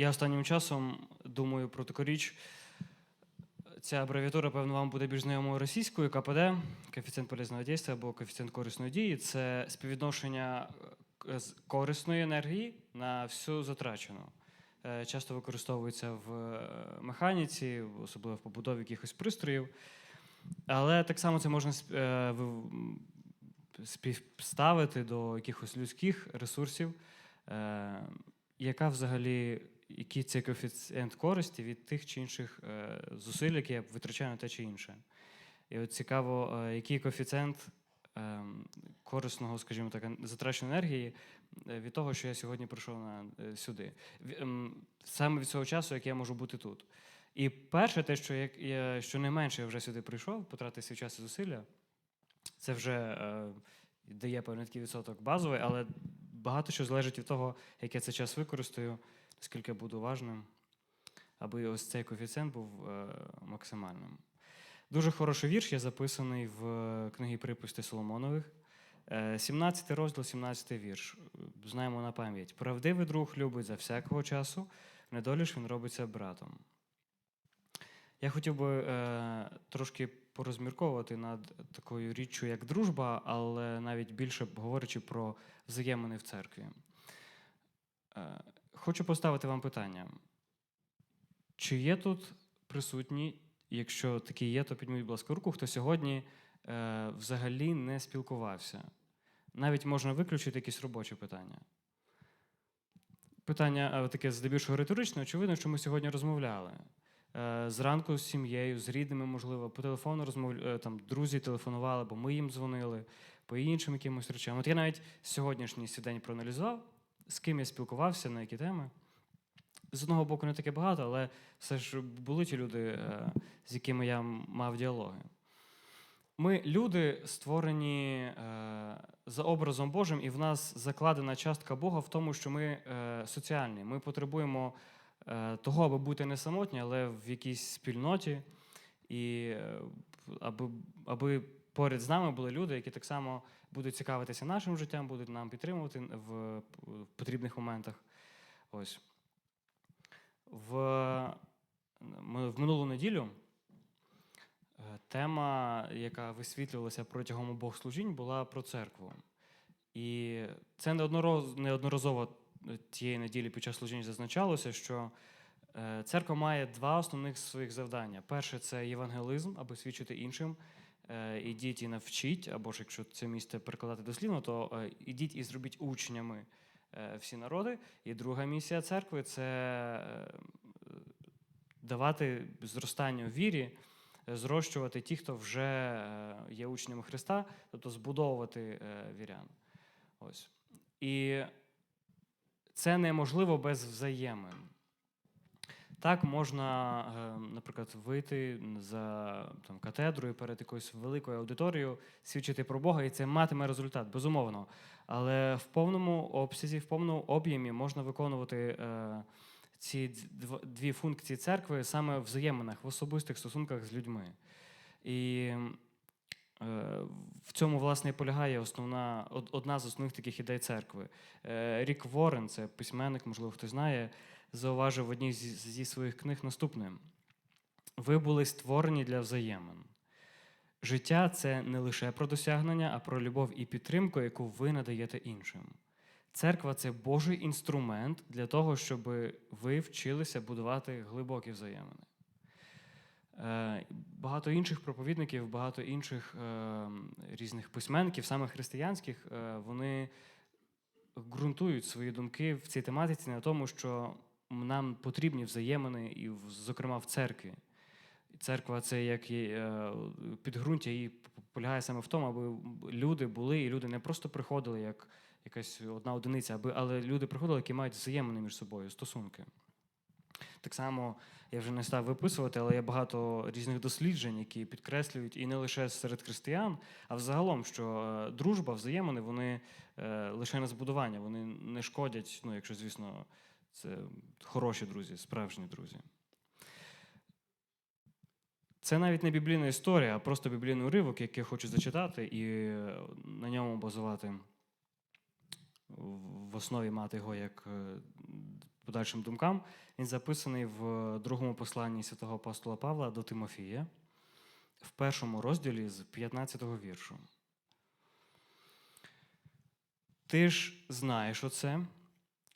Я останнім часом думаю про таку річ. Ця абревіатура, певно, вам буде більш знайомою російською КПД, коефіцієнт полезного дійства або коефіцієнт корисної дії. Це співвідношення е, корисної енергії на всю затрачену. Е, Часто використовується в е, механіці, особливо в побудові якихось пристроїв. Але так само це можна співставити до якихось людських ресурсів, яка взагалі, який це коефіцієнт користі від тих чи інших е, зусиль, які я витрачаю на те чи інше. І от цікаво, е, який коефіцієнт е, корисного, скажімо так, затраченої енергії е, від того, що я сьогодні прийшов на, сюди. Ем, Саме від цього часу, як я можу бути тут. І перше, те, що я щонайменше я вже сюди прийшов, потратив свій час і зусилля, це вже е, дає певний такий відсоток базовий, але багато що залежить від того, як я цей час використаю, наскільки я буду уважним, аби ось цей коефіцієнт був е, максимальним. Дуже хороший вірш є записаний в е, книгі припусти Соломонових. Е, 17 розділ, 17 вірш. Знаємо на пам'ять. Правдивий друг любить за всякого часу, в недолі ж він робиться братом. Я хотів би е, трошки порозмірковувати над такою річчю, як дружба, але навіть більше говорячи про взаємини в церкві. Е, хочу поставити вам питання. Чи є тут присутні, якщо такі є, то підніміть, будь ласка, руку, хто сьогодні е, взагалі не спілкувався? Навіть можна виключити якісь робочі питання. Питання е, таке здебільшого риторичне. Очевидно, що ми сьогодні розмовляли. Е, Зранку з сім'єю, з рідними, можливо, по телефону розмовляли, там друзі телефонували, бо ми їм дзвонили, по іншим якимось речам. От я навіть сьогоднішній день проаналізував, з ким я спілкувався, на які теми. З одного боку, не таке багато, але все ж були ті люди, е, з якими я мав діалоги. Ми люди створені е, за образом Божим, і в нас закладена частка Бога в тому, що ми е, соціальні. Ми потребуємо того, аби бути не самотні, але в якійсь спільноті, і аби, аби поряд з нами були люди, які так само будуть цікавитися нашим життям, будуть нам підтримувати в, потрібних моментах. Ось. В, в минулу неділю е, тема, яка висвітлювалася протягом обох служінь, була про церкву. І це неодноразово тієї неділі під час служінь зазначалося, що е, церква має два основних своїх завдання. Перше це євангелизм, аби свідчити іншим. Е, Ідіть і навчіть, або ж якщо це місце перекладати дослівно, то е, ідіть і зробіть учнями е, всі народи. І друга місія церкви це давати зростання у вірі, зрощувати ті, хто вже є учнями Христа, тобто збудовувати вірян. Ось. І це неможливо без взаємин. Так можна, е, наприклад, вийти за там, катедрою перед якоюсь великою аудиторією, свідчити про Бога, і це матиме результат, безумовно. Але в повному обсязі, в повному об'ємі можна виконувати е, ці дві функції церкви саме в взаєминах, в особистих стосунках з людьми. І е, в цьому, власне, і полягає основна, одна з основних таких ідей церкви. Е, Рік Ворен, це письменник, можливо, хтось знає, зауважив в одній зі, своїх книг наступне: ви були створені для взаємин. Життя це не лише про досягнення, а про любов і підтримку, яку ви надаєте іншим. Церква це Божий інструмент для того, щоб ви вчилися будувати глибокі взаємини. Е, Багато інших проповідників, багато інших е, різних письменників, саме християнських, е, вони ґрунтують свої думки в цій тематиці на тому, що нам потрібні взаємини, і, зокрема, в церкві. Церква це як е, підґрунтя і полягає саме в тому, аби люди були, і люди не просто приходили як якась одна одиниця, аби, але люди приходили, які мають взаємини між собою, стосунки. Так само я вже не став виписувати, але є багато різних досліджень, які підкреслюють і не лише серед християн, а взагалом, що е, дружба, взаємини, вони е, лише на збудування, вони не шкодять, ну, якщо, звісно, це хороші друзі, справжні друзі. Це навіть не біблійна історія, а просто біблійний уривок, який я хочу зачитати і на ньому базувати в основі мати його як е, подальшим думкам. Він записаний в другому посланні святого апостола Павла до Тимофія, в першому розділі з 15-го віршу. Ти ж знаєш оце,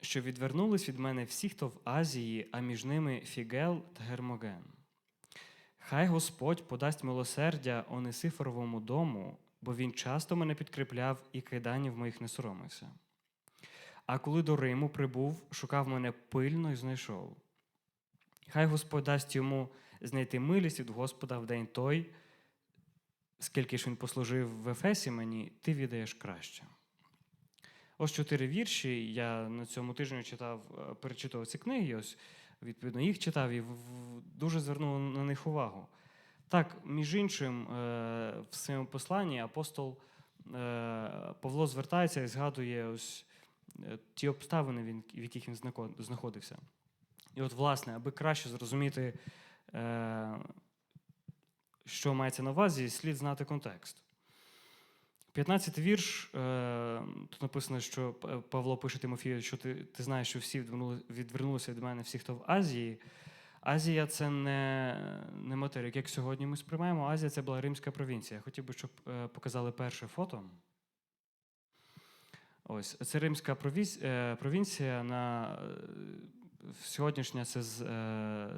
що відвернулись від мене всі, хто в Азії, а між ними Фігел та Гермоген. Хай Господь подасть милосердя Онисифоровому дому, бо він часто мене підкріпляв і кайданів моїх не соромився. А коли до Риму прибув, шукав мене пильно і знайшов. Хай Господь дасть йому знайти милість від Господа в день той, скільки ж він послужив в Ефесі мені, ти відаєш краще. Ось чотири вірші. Я на цьому тижні читав, е, перечитував ці книги, ось відповідно їх читав і дуже звернув на них увагу. Так, між іншим, е, в своєму посланні апостол е, Павло звертається і згадує ось ті обставини, в яких він знаходився. І от, власне, аби краще зрозуміти, що мається на увазі, слід знати контекст. 15 вірш. е, Тут написано, що Павло пише Тимофію, що ти, ти знаєш, що всі відвернулися від мене, всі, хто в Азії. Азія це не, не материк, як сьогодні ми сприймаємо. Азія це була римська провінція. Хотів би, щоб е, показали перше фото. Ось це римська е, провінція. На сьогоднішня це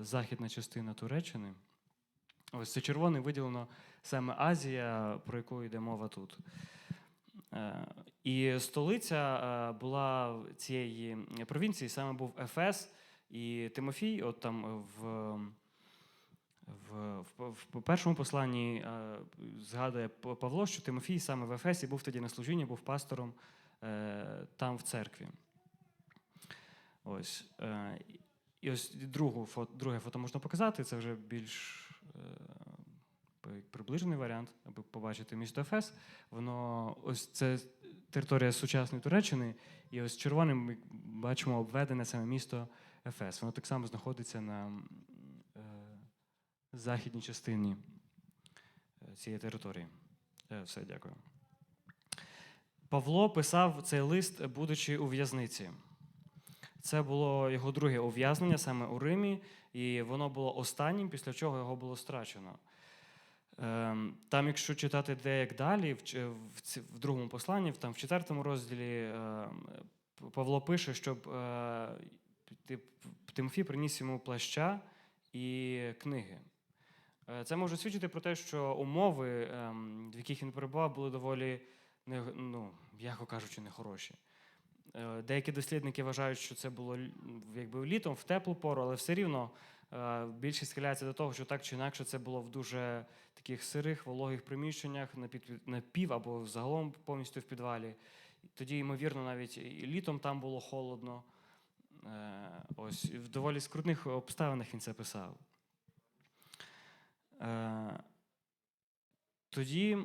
західна частина Туреччини. Ось це червоне виділено саме Азія, про яку йде мова тут. Е, І столиця е, була цієї провінції, саме був Ефес і Тимофій, от там в, в, в, першому посланні е, згадує Павло, що Тимофій саме в Ефесі був тоді на служінні, був пастором там в церкві. Ось. І ось другу друге фото можна показати, це вже більш приближений варіант, аби побачити місто Ефес. Воно ось це територія сучасної Туреччини, і ось червоним ми бачимо обведене саме місто Ефес. Воно так само знаходиться на е, західній частині е, цієї території. Е, Все, дякую. Павло писав цей лист, будучи у в'язниці. Це було його друге ув'язнення саме у Римі, і воно було останнім, після чого його було страчено. Ем, Там, якщо читати де як далі, в, другому посланні, там в четвертому розділі ем, Павло пише, щоб е, Тимофій приніс йому плаща і книги. Е, Це може свідчити про те, що умови, ем, в яких він перебував, були доволі, ну, м'яко кажучи, нехороші. Е, Деякі дослідники вважають, що це було якби літом, в теплу пору, але все рівно більшість схиляється до того, що так чи інакше це було в дуже таких сирих, вологих приміщеннях, на під- на пів або загалом повністю в підвалі. Тоді, ймовірно, навіть і літом там було холодно. Е, Ось в доволі скрутних обставинах він це писав. Е, Тоді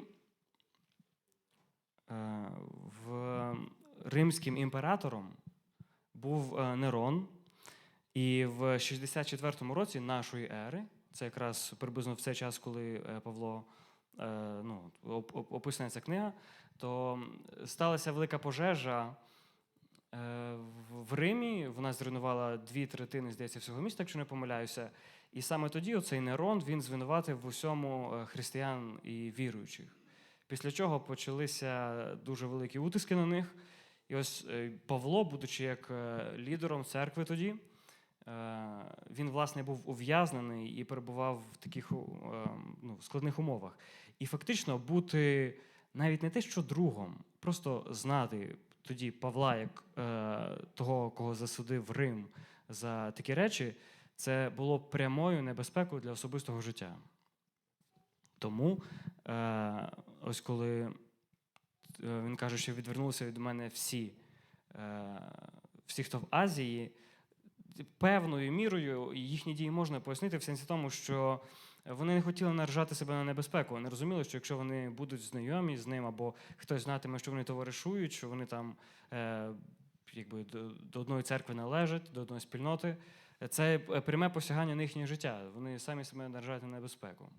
е, в римським імператором був е, Нерон, і в 64-му році нашої ери, це якраз приблизно в цей час, коли е, Павло е, ну, оп- оп- описана ця книга, то сталася велика пожежа е, в- Римі. Вона зруйнувала дві третини, здається, всього міста, якщо не помиляюся. І саме тоді оцей Нерон він звинуватив в усьому християн і віруючих. Після чого почалися дуже великі утиски на них. І ось Павло, будучи як лідером церкви тоді, він, власне, був ув'язнений і перебував в таких е, ну, складних умовах. І фактично бути навіть не те, що другом, просто знати тоді Павла як е, того, кого засудив Рим за такі речі, це було прямою небезпекою для особистого життя. Тому, е, ось коли е, він каже, що відвернулися від мене всі, е, всі, хто в Азії, певною мірою їхні дії можна пояснити в сенсі тому, що вони не хотіли наражати себе на небезпеку. Вони розуміли, що якщо вони будуть знайомі з ним, або хтось знатиме, що вони товаришують, що вони там е, якби, до, до одної церкви належать, до одної спільноти, це пряме посягання на їхнє життя. Вони самі себе наражають на небезпеку.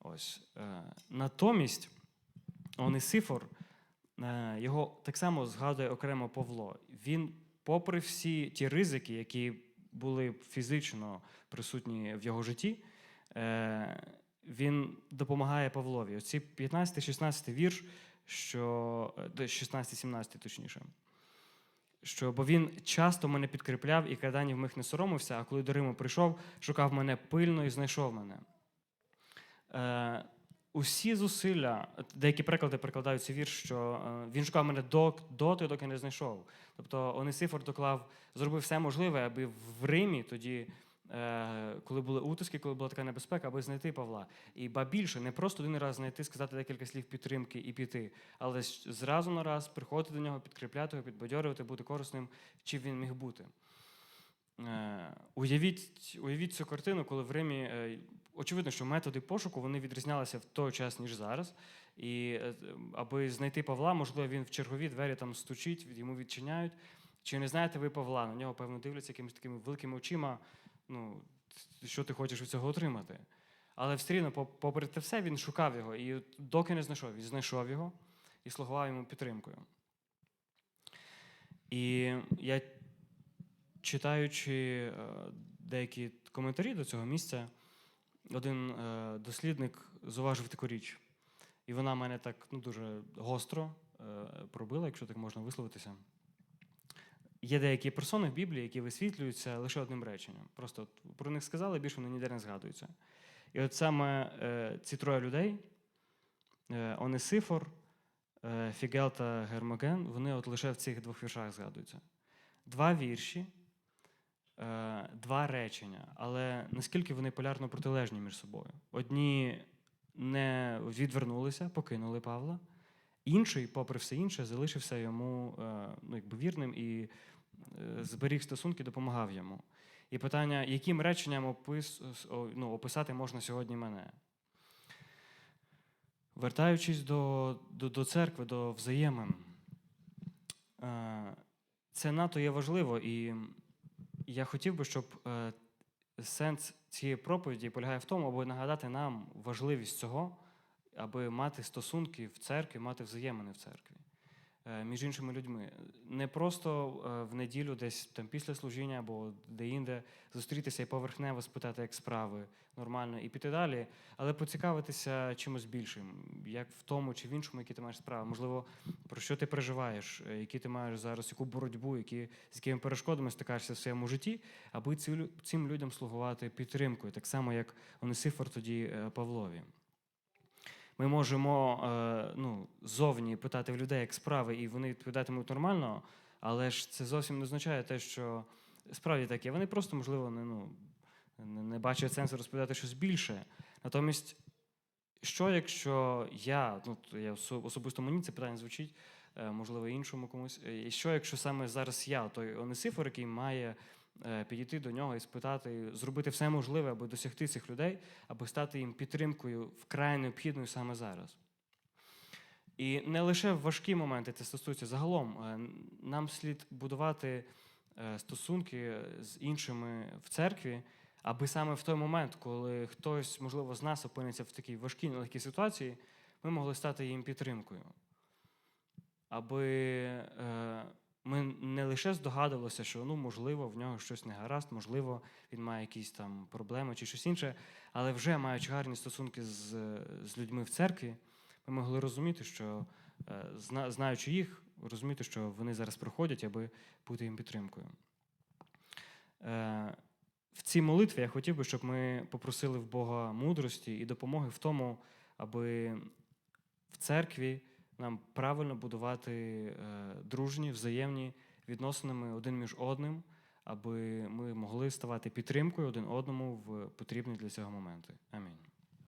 Ось. Е, натомість Онисифор, е, його так само згадує окремо Павло. Він попри всі ті ризики, які були фізично присутні в його житті, е, він допомагає Павлові. Оці 15-16 вірш, що 16-17 точніше. Що, бо він часто мене підкріпляв і кайданів моїх не соромився, а коли до Риму прийшов, шукав мене пильно і знайшов мене. Е, усі зусилля, деякі приклади прикладають цей вірш, що е, він шукав мене до, доти, доки не знайшов. Тобто Онисифор доклав, зробив все можливе, аби в Римі тоді, е, коли були утиски, коли була така небезпека, аби знайти Павла. І ба більше, не просто один раз знайти, сказати декілька слів підтримки і піти, але зразу на раз приходити до нього, підкріпляти його, підбадьорювати, бути корисним, чим він міг бути. Е, Уявіть, уявіть цю картину, коли в Римі очевидно, що методи пошуку вони відрізнялися в той час, ніж зараз. І е, аби знайти Павла, можливо, він в чергові двері там стучить, йому відчиняють. Чи не знаєте ви Павла? На нього, певно, дивляться якимись такими великими очима. Ну, що ти хочеш від цього отримати? Але все рівно, попри те все, він шукав його. І доки не знайшов, він знайшов його і слугував йому підтримкою. І я читаючи е, деякі коментарі до цього місця, один е, дослідник зуважив таку річ. І вона мене так ну, дуже гостро е, пробила, якщо так можна висловитися. Є деякі персони в Біблії, які висвітлюються лише одним реченням. Просто от про них сказали, більше вони ніде не згадуються. І от саме е, ці троє людей, Онесифор, Фігел та Гермоген, вони от лише в цих двох віршах згадуються. Два вірші, два речення, але наскільки вони полярно протилежні між собою. Одні не відвернулися, покинули Павла, інший, попри все інше, залишився йому е, ну, якби вірним і е, зберіг стосунки, допомагав йому. І питання, яким реченням опис, ну, описати можна сьогодні мене? Вертаючись до, до, до церкви, до взаємин, е, це надто є важливо, і я хотів би, щоб е, сенс цієї проповіді полягає в тому, аби нагадати нам важливість цього, аби мати стосунки в церкві, мати взаємини в церкві між іншими людьми. Не просто е, в неділю, десь там після служіння або де-інде зустрітися і поверхнево спитати, як справи нормально, і піти далі, але поцікавитися чимось більшим, як в тому чи в іншому, які ти маєш справи. Можливо, про що ти переживаєш, е, які ти маєш зараз, яку боротьбу, які, з якими перешкодами стикаєшся в своєму житті, аби цим людям слугувати підтримкою, так само, як Онисифор тоді е, Павлові. Ми можемо е, ну, зовні питати в людей, як справи, і вони відповідатимуть нормально, але ж це зовсім не означає те, що справді таке. Вони просто, можливо, не, ну, не, бачать сенсу розповідати щось більше. Натомість, що якщо я, ну я особисто мені це питання звучить, е, можливо, іншому комусь. І що, якщо саме зараз я, той Онисифор, який має підійти до нього і спитати, зробити все можливе, аби досягти цих людей, аби стати їм підтримкою вкрай необхідною саме зараз. І не лише в важкі моменти це стосується загалом. е, Нам слід будувати е, стосунки з іншими в церкві, аби саме в той момент, коли хтось, можливо, з нас опиниться в такій важкій нелегкій ситуації, ми могли стати їм підтримкою. Аби е, ми не лише здогадувалися, що ну, можливо, в нього щось не гаразд, можливо, він має якісь там проблеми чи щось інше, але вже маючи гарні стосунки з, з людьми в церкві, ми могли розуміти, що е, зна- знаючи їх, розуміти, що вони зараз проходять, аби бути їм підтримкою. Е, В цій молитві я хотів би, щоб ми попросили в Бога мудрості і допомоги в тому, аби в церкві нам правильно будувати е, дружні, взаємні відносини один між одним, аби ми могли ставати підтримкою один одному в потрібні для цього моменти. Амінь.